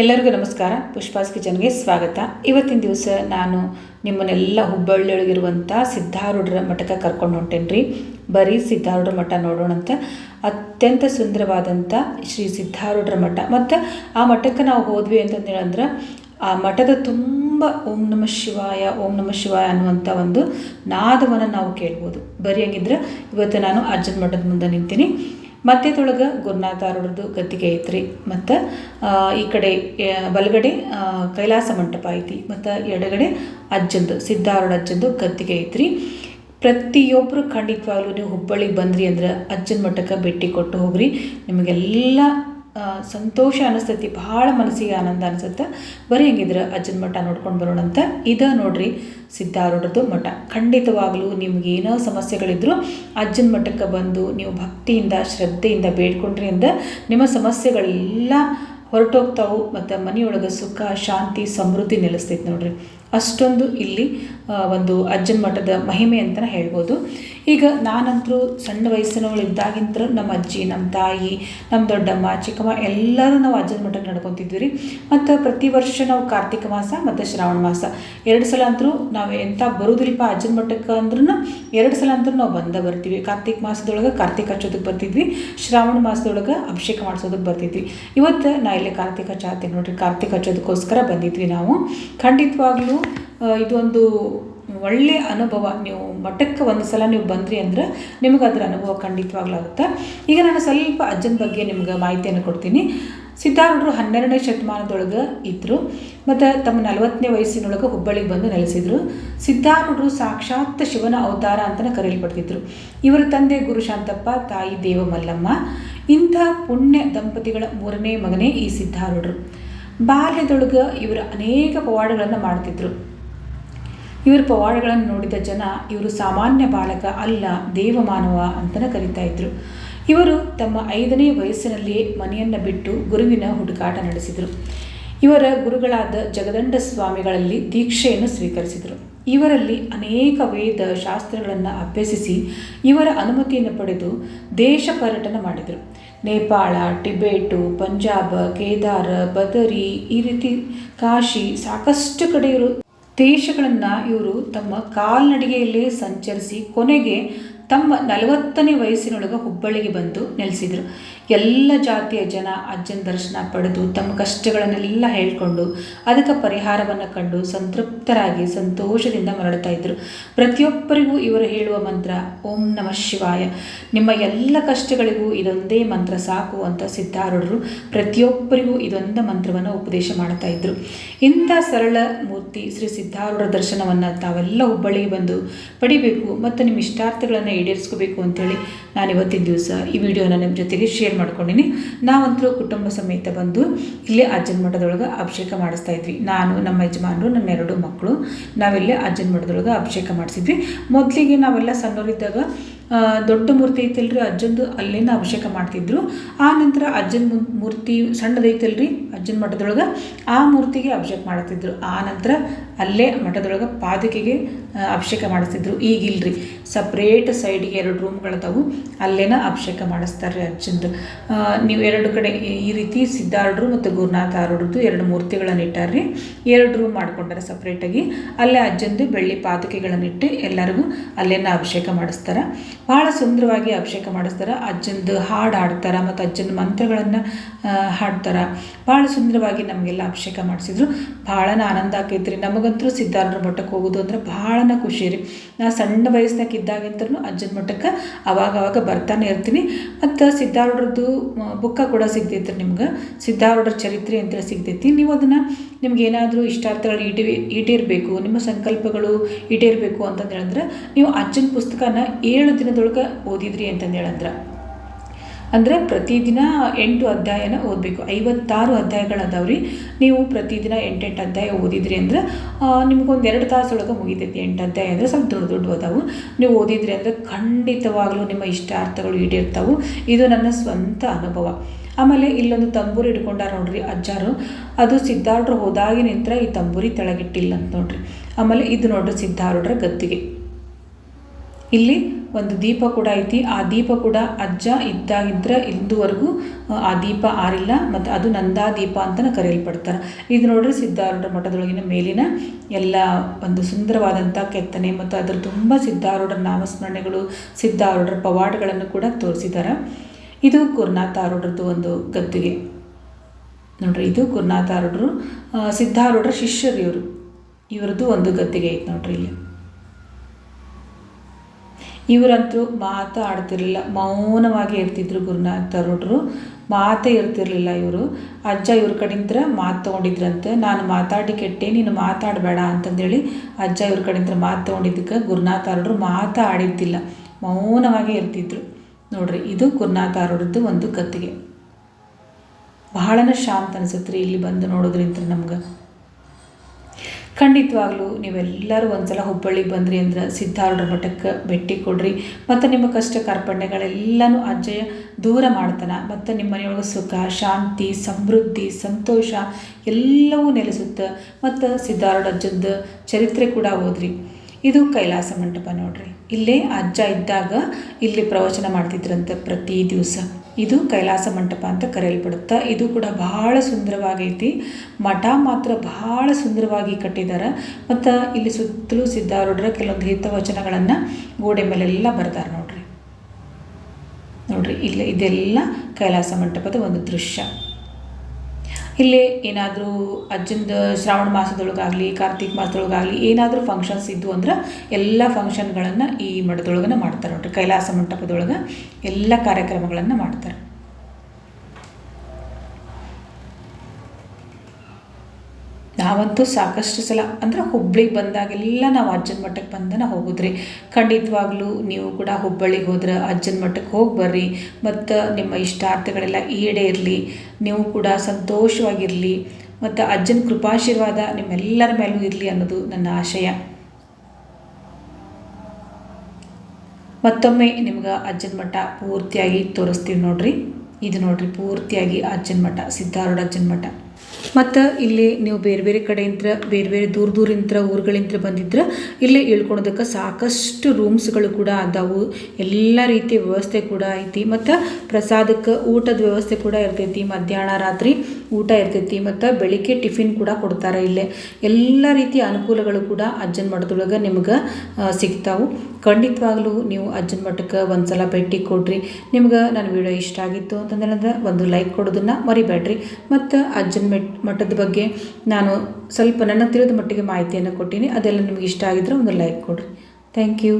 ಎಲ್ಲರಿಗೂ ನಮಸ್ಕಾರ. ಪುಷ್ಪಾಸ್ ಕಿಚನ್ಗೆ ಸ್ವಾಗತ. ಇವತ್ತಿನ ದಿವಸ ನಾನು ನಿಮ್ಮನ್ನೆಲ್ಲ ಹುಬ್ಬಳ್ಳಿಯೊಳಗಿರುವಂಥ ಸಿದ್ಧಾರೂಢರ ಮಠಕ್ಕೆ ಕರ್ಕೊಂಡು ಹೊಂಟೇನ್ರಿ. ಬರೀ ಸಿದ್ಧಾರೂಢರ ಮಠ ನೋಡೋಣ ಅಂತ ಅತ್ಯಂತ ಸುಂದರವಾದಂಥ ಶ್ರೀ ಸಿದ್ಧಾರೂಢರ ಮಠ. ಮತ್ತು ಆ ಮಠಕ್ಕೆ ನಾವು ಹೋದ್ವಿ ಅಂತಂದು ಹೇಳಂದ್ರೆ ಆ ಮಠದ ತುಂಬ ಓಂ ನಮ ಶಿವಾಯ, ಓಂ ನಮ ಶಿವಾಯ ಅನ್ನುವಂಥ ಒಂದು ನಾದವನ್ನು ನಾವು ಕೇಳ್ಬೋದು. ಬರೀ ಹಂಗಿದ್ರೆ ಇವತ್ತು ನಾನು ಅಜ್ಜನ ಮಠದ ಮುಂದೆ ನಿಂತೀನಿ. ಮಧ್ಯದೊಳಗೆ ಗುರುನಾಥಾರವ್ರದ್ದು ಗದ್ದಿಗೆ ಐತ್ರಿ. ಮತ್ತು ಈ ಕಡೆ ಬಲಗಡೆ ಕೈಲಾಸ ಮಂಟಪ ಐತಿ. ಮತ್ತು ಎಡಗಡೆ ಅಜ್ಜಂದು ಸಿದ್ಧಾರೂಢ ಅಜ್ಜಂದು ಗದ್ದಿಗೆ ಐತ್ರಿ. ಪ್ರತಿಯೊಬ್ಬರು ಖಂಡಿತವಾಗ್ಲೂ ನೀವು ಹುಬ್ಬಳ್ಳಿಗೆ ಬಂದ್ರಿ ಅಂದ್ರೆ ಅಜ್ಜನ ಮಠಕ್ಕೆ ಭೇಟಿ ಕೊಟ್ಟು ಹೋಗ್ರಿ. ನಿಮಗೆಲ್ಲ ಸಂತೋಷ ಅನಿಸ್ತೈತಿ, ಭಾಳ ಮನಸ್ಸಿಗೆ ಆನಂದ ಅನಿಸುತ್ತೆ. ಬರೀ ಹೆಂಗಿದ್ರೆ ಅಜ್ಜನ ಮಠ ನೋಡ್ಕೊಂಡು ಬರೋಣ ಅಂತ ಇದ ನೋಡ್ರಿ ಸಿದ್ಧಾರೂಢದ್ದು ಮಠ. ಖಂಡಿತವಾಗಲೂ ಏನೋ ಸಮಸ್ಯೆಗಳಿದ್ರು ಅಜ್ಜನ ಮಠಕ್ಕೆ ಬಂದು ನೀವು ಭಕ್ತಿಯಿಂದ, ಶ್ರದ್ಧೆಯಿಂದ ಬೇಡ್ಕೊಂಡ್ರಿ ಅಂದ ನಿಮ್ಮ ಸಮಸ್ಯೆಗಳೆಲ್ಲ ಹೊರಟೋಗ್ತಾವು. ಮತ್ತು ಮನೆಯೊಳಗೆ ಸುಖ, ಶಾಂತಿ, ಸಮೃದ್ಧಿ ನೆಲೆಸ್ತೈತೆ ನೋಡ್ರಿ. ಅಷ್ಟೊಂದು ಇಲ್ಲಿ ಒಂದು ಅಜ್ಜನ ಮಠದ ಮಹಿಮೆ ಅಂತಲೇ ಹೇಳ್ಬೋದು. ಈಗ ನಾನಂತರೂ ಸಣ್ಣ ವಯಸ್ಸಿನವಳಿದ್ದಾಗಿಂತರೂ ನಮ್ಮ ಅಜ್ಜಿ, ನಮ್ಮ ತಾಯಿ, ನಮ್ಮ ದೊಡ್ಡಮ್ಮ, ಚಿಕ್ಕಮ್ಮ ಎಲ್ಲರೂ ನಾವು ಅಜ್ಜನ ಮಠಕ್ಕೆ ನಡ್ಕೊತಿದ್ವಿ ರೀ ಮತ್ತು ಪ್ರತಿ ವರ್ಷ ನಾವು ಕಾರ್ತಿಕ ಮಾಸ ಮತ್ತು ಶ್ರಾವಣ ಮಾಸ. ಎರಡು ಸಲ ಅಂತರೂ ನಾವು ಎಂಥ ಬರೋದಿಲ್ಲಪ್ಪ ಅಜ್ಜನ ಮಠಕ್ಕೆ ಅಂದ್ರೂ ಎರಡು ಸಲ ಅಂತರೂ ನಾವು ಬಂದ ಬರ್ತೀವಿ. ಕಾರ್ತಿಕ ಮಾಸದೊಳಗೆ ಕಾರ್ತಿಕ ಹಚ್ಚೋದಕ್ಕೆ ಬರ್ತಿದ್ವಿ. ಶ್ರಾವಣ ಮಾಸದೊಳಗೆ ಅಭಿಷೇಕ ಮಾಡಿಸೋದಕ್ಕೆ ಬರ್ತಿದ್ವಿ. ಇವತ್ತು ನಾ ಇಲ್ಲಿ ಕಾರ್ತಿಕ ಚಾತಿ ನೋಡ್ರಿ, ಕಾರ್ತಿಕ ಹಚ್ಚೋದಕ್ಕೋಸ್ಕರ ಬಂದಿದ್ವಿ ನಾವು. ಖಂಡಿತವಾಗ್ಲೂ ಇದೊಂದು ಒಳ್ಳೆಯ ಅನುಭವ. ನೀವು ಮಠಕ್ಕೆ ಒಂದು ಸಲ ನೀವು ಬಂದ್ರಿ ಅಂದ್ರೆ ನಿಮಗೆ ಅದರ ಅನುಭವ ಖಂಡಿತವಾಗ್ಲಾಗುತ್ತೆ. ಈಗ ನಾನು ಸ್ವಲ್ಪ ಅಜ್ಜನ ಬಗ್ಗೆ ನಿಮ್ಗೆ ಮಾಹಿತಿಯನ್ನು ಕೊಡ್ತೀನಿ. ಸಿದ್ಧಾರೂಢರು ಹನ್ನೆರಡನೇ ಶತಮಾನದೊಳಗೆ ಇದ್ದರು ಮತ್ತು ತಮ್ಮ ನಲವತ್ತನೇ ವಯಸ್ಸಿನೊಳಗೆ ಹುಬ್ಬಳ್ಳಿಗೆ ಬಂದು ನೆಲೆಸಿದರು. ಸಿದ್ಧಾರೂಢರು ಸಾಕ್ಷಾತ್ ಶಿವನ ಅವತಾರ ಅಂತಲೇ ಕರೆಯಲ್ಪಡ್ತಿದ್ರು. ಇವರ ತಂದೆ ಗುರು ಶಾಂತಪ್ಪ, ತಾಯಿ ದೇವಮಲ್ಲಮ್ಮ. ಇಂಥ ಪುಣ್ಯ ದಂಪತಿಗಳ ಮೂರನೇ ಮಗನೇ ಈ ಸಿದ್ಧಾರೂಢರು. ಬಾಲ್ಯದೊಳಗೆ ಇವರು ಅನೇಕ ಪವಾಡಗಳನ್ನು ಮಾಡ್ತಿದ್ರು. ಇವರ ಪವಾಡಗಳನ್ನು ನೋಡಿದ ಜನ ಇವರು ಸಾಮಾನ್ಯ ಬಾಲಕ ಅಲ್ಲ, ದೇವಮಾನವ ಅಂತಲೇ ಕರೀತಾ ಇದ್ರು. ಇವರು ತಮ್ಮ ಐದನೇ ವಯಸ್ಸಿನಲ್ಲಿಯೇ ಮನೆಯನ್ನು ಬಿಟ್ಟು ಗುರುವಿನ ಹುಡುಕಾಟ ನಡೆಸಿದರು. ಇವರ ಗುರುಗಳಾದ ಜಗದಂಡ ಸ್ವಾಮಿಗಳಲ್ಲಿ ದೀಕ್ಷೆಯನ್ನು ಸ್ವೀಕರಿಸಿದರು. ಇವರಲ್ಲಿ ಅನೇಕ ವೇದ ಶಾಸ್ತ್ರಗಳನ್ನು ಅಭ್ಯಸಿಸಿ ಇವರ ಅನುಮತಿಯನ್ನು ಪಡೆದು ದೇಶ ಪರ್ಯಟನ ಮಾಡಿದರು. ನೇಪಾಳ, ಟಿಬೇಟು, ಪಂಜಾಬ್, ಕೇದಾರ, ಬದರಿ ಈ ರೀತಿ ಕಾಶಿ ಸಾಕಷ್ಟು ಕಡೆ ಇವರು ದೇಶಗಳನ್ನು ಇವರು ತಮ್ಮ ಕಾಲ್ನಡಿಗೆಯಲ್ಲೇ ಸಂಚರಿಸಿ ಕೊನೆಗೆ ತಮ್ಮ ನಲವತ್ತನೇ ವಯಸ್ಸಿನೊಳಗೆ ಹುಬ್ಬಳ್ಳಿಗೆ ಬಂದು ನೆಲೆಸಿದರು. ಎಲ್ಲ ಜಾತಿಯ ಜನ ಅಜ್ಜನ ದರ್ಶನ ಪಡೆದು ತಮ್ಮ ಕಷ್ಟಗಳನ್ನೆಲ್ಲ ಹೇಳ್ಕೊಂಡು ಅದಕ್ಕೆ ಪರಿಹಾರವನ್ನು ಕಂಡು ಸಂತೃಪ್ತರಾಗಿ ಸಂತೋಷದಿಂದ ಮರಳುತ್ತಾ ಇದ್ದರು ಪ್ರತಿಯೊಬ್ಬರಿಗೂ ಇವರು ಹೇಳುವ ಮಂತ್ರ, ಓಂ ನಮಃ ಶಿವಾಯ. ನಿಮ್ಮ ಎಲ್ಲ ಕಷ್ಟಗಳಿಗೂ ಇದೊಂದೇ ಮಂತ್ರ ಸಾಕು ಅಂತ ಸಿದ್ಧಾರೂಢರು ಪ್ರತಿಯೊಬ್ಬರಿಗೂ ಇದೊಂದು ಮಂತ್ರವನ್ನು ಉಪದೇಶ ಮಾಡ್ತಾ ಇದ್ದರು ಇಂಥ ಸರಳ ಮೂರ್ತಿ ಶ್ರೀ ಸಿದ್ಧಾರೂಢರ ದರ್ಶನವನ್ನು ತಾವೆಲ್ಲ ಹುಬ್ಬಳ್ಳಿಗೆ ಬಂದು ಪಡಿಬೇಕು ಮತ್ತು ನಿಮ್ಮ ಇಷ್ಟಾರ್ಥಗಳನ್ನು ಈಡೇರಿಸ್ಕೋಬೇಕು ಅಂತೇಳಿ ನಾನು ಇವತ್ತಿನ ದಿವಸ ಈ ವಿಡಿಯೋನ ನಿಮ್ಮ ಜೊತೆಗೆ ಶೇರ್ ಮಾಡ್ಕೊಂಡಿನಿ. ನಾವಂತರೂ ಕುಟುಂಬ ಸಮೇತ ಬಂದು ಇಲ್ಲೇ ಅಜ್ಜನ ಮಠದೊಳಗೆ ಅಭಿಷೇಕ ಮಾಡಿಸ್ತಾ ಇದ್ವಿ. ನಾನು, ನಮ್ಮ ಯಜಮಾನರು ನನ್ನ ಎರಡು ಮಕ್ಕಳು ನಾವಿಲ್ಲೇ ಅಜ್ಜನ ಮಠದೊಳಗೆ ಅಭಿಷೇಕ ಮಾಡಿಸಿದ್ವಿ. ಮೊದಲಿಗೆ ನಾವೆಲ್ಲ ಸಣ್ಣವರಿದ್ದಾಗ ದೊಡ್ಡ ಮೂರ್ತಿ ಐತಲ್ರಿ, ಅಜ್ಜಂದು ಅಲ್ಲೇನ ಅಭಿಷೇಕ ಮಾಡ್ತಿದ್ರು. ಆ ನಂತರ ಅಜ್ಜನ ಮೂರ್ತಿ ಸಣ್ಣದೈತಲ್ರಿ, ಅಜ್ಜನ ಮಠದೊಳಗೆ ಆ ಮೂರ್ತಿಗೆ ಅಭಿಷೇಕ ಮಾಡ್ತಿದ್ರು ಆ ನಂತರ ಅಲ್ಲೇ ಮಠದೊಳಗೆ ಪಾದಕೆಗೆ ಅಭಿಷೇಕ ಮಾಡಿಸ್ತಿದ್ರು ಈಗಿಲ್ರಿ ಸಪ್ರೇಟ್ ಸೈಡಿಗೆ ಎರಡು ರೂಮ್ಗಳದಾವು ಅಲ್ಲೇನ ಅಭಿಷೇಕ ಮಾಡಿಸ್ತಾರೆ ಅಜ್ಜಂದು. ನೀವು ಎರಡು ಕಡೆ ಈ- ರೀತಿ ಸಿದ್ಧಾರೂಢರು ಮತ್ತು ಗುರುನಾಥ ಆರೂಢರದ್ದು ಎರಡು ಮೂರ್ತಿಗಳನ್ನು ಇಟ್ಟಾರ್ರಿ. ಎರಡು ರೂಮ್ ಮಾಡ್ಕೊಂಡಾರೆ ಸಪ್ರೇಟಾಗಿ ಅಲ್ಲೇ ಅಜ್ಜಂದು ಬೆಳ್ಳಿ ಪಾದಕೆಗಳನ್ನಿಟ್ಟು ಎಲ್ಲರಿಗೂ ಅಲ್ಲೇನ ಅಭಿಷೇಕ ಮಾಡಿಸ್ತಾರೆ. ಭಾಳ ಸುಂದರವಾಗಿ ಅಭಿಷೇಕ ಮಾಡಿಸ್ತಾರೆ. ಅಜ್ಜಂದು ಹಾಡು ಹಾಡ್ತಾರೆ ಮತ್ತು ಅಜ್ಜನ ಮಂತ್ರಗಳನ್ನು ಹಾಡ್ತಾರೆ. ಭಾಳ ಸುಂದರವಾಗಿ ನಮಗೆಲ್ಲ ಅಭಿಷೇಕ ಮಾಡಿಸಿದ್ರು. ಭಾಳ ಆನಂದ ಆಕೈತ್ರಿ. ನಮಗಂತೂ ಸಿದ್ಧಾರೂಢರ ಮಠಕ್ಕೆ ಹೋಗೋದು ಅಂದ್ರೆ ಭಾಳನ ಖುಷಿ ರೀ. ನಾ ಸಣ್ಣ ವಯಸ್ಸಿನಾಗ ಇದ್ದಾಗಿಂತರೂ ಅಜ್ಜನ ಮಠಕ್ಕೆ ಅವಾಗ ಅವಾಗ ಬರ್ತಾನೆ ಇರ್ತೀನಿ. ಮತ್ತು ಸಿದ್ಧಾರೂಢರದ್ದು ಬುಕ್ಕ ಕೂಡ ಸಿಗ್ತೈತ್ರಿ ನಿಮ್ಗೆ. ಸಿದ್ಧಾರೂಢರ ಚರಿತ್ರೆ ಅಂತ ಸಿಗ್ತೈತಿ. ನೀವು ಅದನ್ನು ನಿಮ್ಗೆ ಏನಾದರೂ ಇಷ್ಟಾರ್ಥಗಳು ಈಟಿ, ಈಟೇರಬೇಕು, ನಿಮ್ಮ ಸಂಕಲ್ಪಗಳು ಈಟೇರಬೇಕು ಅಂತಂದು ಹೇಳಿದ್ರೆ ನೀವು ಅಜ್ಜನ ಪುಸ್ತಕನ ಏಳು ದಿನದೊಳಗೆ ಓದಿದ್ರಿ ಅಂತಂದು ಹೇಳಂದ್ರೆ ಅಂದರೆ ಪ್ರತಿದಿನ ಎಂಟು ಅಧ್ಯಾಯನ ಓದಬೇಕು. ಐವತ್ತಾರು ಅಧ್ಯಾಯಗಳದಾವ್ರಿ. ನೀವು ಪ್ರತಿದಿನ ಎಂಟೆಂಟು ಅಧ್ಯಾಯ ಓದಿದ್ರಿ ಅಂದ್ರೆ ನಿಮ್ಗೊಂದು ಎರಡು ತಾಸೊಳಗೆ ಮುಗಿತೈತಿ ಎಂಟು ಅಧ್ಯಾಯ ಅಂದರೆ ಸ್ವಲ್ಪ ದೊಡ್ಡ ದೊಡ್ಡ ಅದಾವು ನೀವು ಓದಿದ್ರಿ ಅಂದರೆ ಖಂಡಿತವಾಗಲೂ ನಿಮ್ಮ ಇಷ್ಟಾರ್ಥಗಳು ಈಡೇರ್ತಾವು. ಇದು ನನ್ನ ಸ್ವಂತ ಅನುಭವ. ಆಮೇಲೆ ಇಲ್ಲೊಂದು ತಂಬೂರಿ ಹಿಡ್ಕೊಂಡಾರ ನೋಡ್ರಿ ಅಜ್ಜಾರು. ಅದು ಸಿದ್ಧಾರ್ಡ್ರು ಹೋದಾಗಿ ನಿಂತರ ಈ ತಂಬೂರಿ ತೆಳಗಿಟ್ಟಿಲ್ಲ ಅಂತ ನೋಡ್ರಿ. ಆಮೇಲೆ ಇದು ನೋಡ್ರಿ ಸಿದ್ಧಾರ್ಡ್ರ ಗದ್ದಿಗೆ. ಇಲ್ಲಿ ಒಂದು ದೀಪ ಕೂಡ ಐತಿ. ಆ ದೀಪ ಕೂಡ ಅಜ್ಜ ಇದ್ದಾಗಿದ್ರೆ ಇಂದುವರೆಗೂ ಆ ದೀಪ ಆರಿಲ್ಲ. ಮತ್ತು ಅದು ನಂದಾ ದೀಪ ಅಂತಲೇ ಕರೆಯಲ್ಪಡ್ತಾರೆ. ಇದು ನೋಡ್ರಿ ಸಿದ್ಧಾರೂಢ ಮಠದೊಳಗಿನ ಮೇಲಿನ ಎಲ್ಲ ಒಂದು ಸುಂದರವಾದಂಥ ಕೆತ್ತನೆ ಮತ್ತು ಅದರ ತುಂಬ ಸಿದ್ಧಾರೂಢರ ನಾಮಸ್ಮರಣೆಗಳು ಸಿದ್ಧಾರೂಢರ ಪವಾಡಗಳನ್ನು ಕೂಡ ತೋರಿಸಿದ್ದಾರೆ. ಇದು ಗುರುನಾಥ ಆರೂಢರದ್ದು ಒಂದು ಗದ್ದುಗೆ. ನೋಡ್ರಿ, ಇದು ಗುರುನಾಥ ಆರೂಢರು ಸಿದ್ಧಾರೂಢರ ಶಿಷ್ಯರು ಇವರು ಇವರದ್ದು ಒಂದು ಗದ್ದಿಗೆ ಐತೆ ನೋಡ್ರಿ ಇಲ್ಲಿ. ಇವರಂತೂ ಮಾತಾಡ್ತಿರ್ಲಿಲ್ಲ ಮೌನವಾಗಿ ಇರ್ತಿದ್ರು ಗುರುನಾಥ ರೋಡ್ರು ಮಾತೇ ಇರ್ತಿರ್ಲಿಲ್ಲ ಇವರು. ಅಜ್ಜ ಇವ್ರ ಕಡೆಯಿಂದ ಮಾತು ತೊಗೊಂಡಿದ್ರಂತೆ. ನಾನು ಮಾತಾಡಿ ಕೆಟ್ಟೆ ನೀನು ಮಾತಾಡಬೇಡ ಅಂತಂದೇಳಿ ಅಜ್ಜ ಇವ್ರ ಕಡಿಂದ ಮಾತು ತೊಗೊಂಡಿದ್ದಕ್ಕೆ ಗುರುನಾಥ ಅರೋಡ್ರು ಮಾತಾಡಿದ್ದಿಲ್ಲ ಮೌನವಾಗಿ ಇರ್ತಿದ್ರು. ನೋಡ್ರಿ, ಇದು ಗುರುನಾಥ ಅರೋಡ್ರದ್ದು ಒಂದು ಕತ್ತಿಗೆ. ಬಹಳನೇ ಶಾಂತ ಅನಿಸುತ್ತೆ ರೀ ಇಲ್ಲಿ ಬಂದು ನೋಡೋದ್ರಿಂತ ನಮ್ಗೆ. ಖಂಡಿತವಾಗ್ಲೂ ನೀವೆಲ್ಲರೂ ಒಂದ್ಸಲ ಹುಬ್ಬಳ್ಳಿ ಬಂದ್ರಿ ಅಂದ್ರೆ ಸಿದ್ಧಾರೂಢ ಮಠಕ್ಕೆ ಭೇಟಿ ಕೊಡ್ರಿ. ಮತ್ತು ನಿಮ್ಮ ಕಷ್ಟ ಕಾರ್ಪಣ್ಯಗಳೆಲ್ಲನೂ ಅಜ್ಜಯ ದೂರ ಮಾಡ್ತಾನೆ. ಮತ್ತು ನಿಮ್ಮ ಮನೆಯೊಳಗೆ ಸುಖ, ಶಾಂತಿ, ಸಮೃದ್ಧಿ, ಸಂತೋಷ ಎಲ್ಲವೂ ನೆಲೆಸುತ್ತೆ ಮತ್ತು ಸಿದ್ಧಾರೂಢ ಅಜ್ಜದ ಚರಿತ್ರೆ ಕೂಡ ಓದ್ರಿ. ಇದು ಕೈಲಾಸ ಮಂಟಪ ನೋಡ್ರಿ. ಇಲ್ಲೇ ಅಜ್ಜ ಇದ್ದಾಗ ಇಲ್ಲಿ ಪ್ರವಚನ ಮಾಡ್ತಿದ್ರಂತೆ ಪ್ರತಿ ದಿವಸ. ಇದು ಕೈಲಾಸ ಮಂಟಪ ಅಂತ ಕರೆಯಲ್ಪಡುತ್ತೆ. ಇದು ಕೂಡ ಬಹಳ ಸುಂದರವಾಗೈತಿ. ಮಠ ಮಾತ್ರ ಬಹಳ ಸುಂದರವಾಗಿ ಕಟ್ಟಿದ್ದಾರೆ ಮತ್ತು ಇಲ್ಲಿ ಸುತ್ತಲೂ ಸಿದ್ಧಾರೂಢರ ಕೆಲವೊಂದು ಹಿತವಚನಗಳನ್ನು ಗೋಡೆ ಮೇಲೆಲ್ಲ ಬರ್ತಾರೆ ನೋಡ್ರಿ. ನೋಡ್ರಿ, ಇಲ್ಲಿ ಇದೆಲ್ಲ ಕೈಲಾಸ ಮಂಟಪದ ಒಂದು ದೃಶ್ಯ. ಇಲ್ಲಿ ಏನಾದರೂ ಅಜ್ಜಂದು ಶ್ರಾವಣ ಮಾಸದೊಳಗಾಗಲಿ, ಕಾರ್ತಿಕ್ ಮಾಸದೊಳಗಾಗಲಿ ಏನಾದರೂ ಫಂಕ್ಷನ್ಸ್ ಇದ್ದು ಅಂದ್ರೆ ಎಲ್ಲ ಫಂಕ್ಷನ್ಗಳನ್ನು ಈ ಮಠದೊಳಗನ ಮಾಡ್ತಾರೆ ನೋಡ್ರಿ. ಕೈಲಾಸ ಮಂಟಪದೊಳಗೆ ಎಲ್ಲ ಕಾರ್ಯಕ್ರಮಗಳನ್ನು ಮಾಡ್ತಾರೆ. ನಾವಂತೂ ಸಾಕಷ್ಟು ಸಲ, ಅಂದ್ರೆ ಹುಬ್ಳಿಗೆ ಬಂದಾಗೆಲ್ಲ ನಾವು ಅಜ್ಜನ ಮಠಕ್ಕೆ ಬಂದನ ಹೋಗೋದ್ರಿ. ಖಂಡಿತವಾಗ್ಲೂ ನೀವು ಕೂಡ ಹುಬ್ಬಳ್ಳಿಗೆ ಹೋದ್ರೆ ಅಜ್ಜನ ಮಠಕ್ಕೆ ಹೋಗಿ ಬರ್ರಿ. ಮತ್ತು ನಿಮ್ಮ ಇಷ್ಟಾರ್ಥಗಳೆಲ್ಲ ಈಡೇ ಇರಲಿ ನೀವು ಕೂಡ ಸಂತೋಷವಾಗಿರಲಿ. ಮತ್ತು ಅಜ್ಜನ ಕೃಪಾಶೀರ್ವಾದ ನಿಮ್ಮೆಲ್ಲರ ಮೇಲೂ ಇರಲಿ ಅನ್ನೋದು ನನ್ನ ಆಶಯ. ಮತ್ತೊಮ್ಮೆ ನಿಮ್ಗೆ ಅಜ್ಜನ ಮಠ ಪೂರ್ತಿಯಾಗಿ ತೋರಿಸ್ತೀವಿ ನೋಡ್ರಿ. ಇದು ನೋಡ್ರಿ ಪೂರ್ತಿಯಾಗಿ ಅಜ್ಜನ ಮಠ, ಸಿದ್ಧಾರೂಢ ಅಜ್ಜನ ಮಠ. ಮತ್ತು ಇಲ್ಲಿ ನೀವು ಬೇರೆ ಬೇರೆ ಕಡೆಯಿಂದ, ಬೇರೆ ಬೇರೆ ದೂರ ದೂರಿಂದ ಊರುಗಳಿಂದ ಬಂದಿದ್ರೆ, ಇಲ್ಲೇ ಇಳ್ಕೊಳೋದಕ್ಕೆ ಸಾಕಷ್ಟು ರೂಮ್ಸ್ಗಳು ಕೂಡ ಅದಾವು. ಎಲ್ಲ ರೀತಿಯ ವ್ಯವಸ್ಥೆ ಕೂಡ ಐತಿ. ಮತ್ತು ಪ್ರಸಾದಕ್ಕೆ ಊಟದ ವ್ಯವಸ್ಥೆ ಕೂಡ ಇರ್ತೈತಿ. ಮಧ್ಯಾಹ್ನ ರಾತ್ರಿ ಊಟ ಇರ್ತೈತಿ ಮತ್ತು ಬೆಳಿಗ್ಗೆ ಟಿಫಿನ್ ಕೂಡ ಕೊಡ್ತಾರೆ ಇಲ್ಲೇ. ಎಲ್ಲ ರೀತಿಯ ಅನುಕೂಲಗಳು ಕೂಡ ಅಜ್ಜನ ಮಠದೊಳಗೆ ನಿಮ್ಗೆ ಸಿಗ್ತಾವೆ. ಖಂಡಿತವಾಗ್ಲೂ ನೀವು ಅಜ್ಜನ ಮಠಕ್ಕೆ ಒಂದು ಸಲ ಭೇಟಿ ಕೊಡ್ರಿ. ನಿಮ್ಗೆ ನನ್ನ ವಿಡಿಯೋ ಇಷ್ಟ ಆಗಿತ್ತು ಅಂತಂದ್ರೆ ಒಂದು ಲೈಕ್ ಕೊಡೋದನ್ನು ಮರಿಬೇಡ್ರಿ. ಮತ್ತು ಅಜ್ಜನ ಮಠದ ಬಗ್ಗೆ ನಾನು ಸ್ವಲ್ಪ ನನ್ನ ತಿಳಿದ ಮಟ್ಟಿಗೆ ಮಾಹಿತಿಯನ್ನು ಕೊಟ್ಟೀನಿ. ಅದೆಲ್ಲ ನಿಮ್ಗೆ ಇಷ್ಟ ಆಗಿದ್ರೆ ಒಂದು ಲೈಕ್ ಕೊಡಿರಿ. Thank you.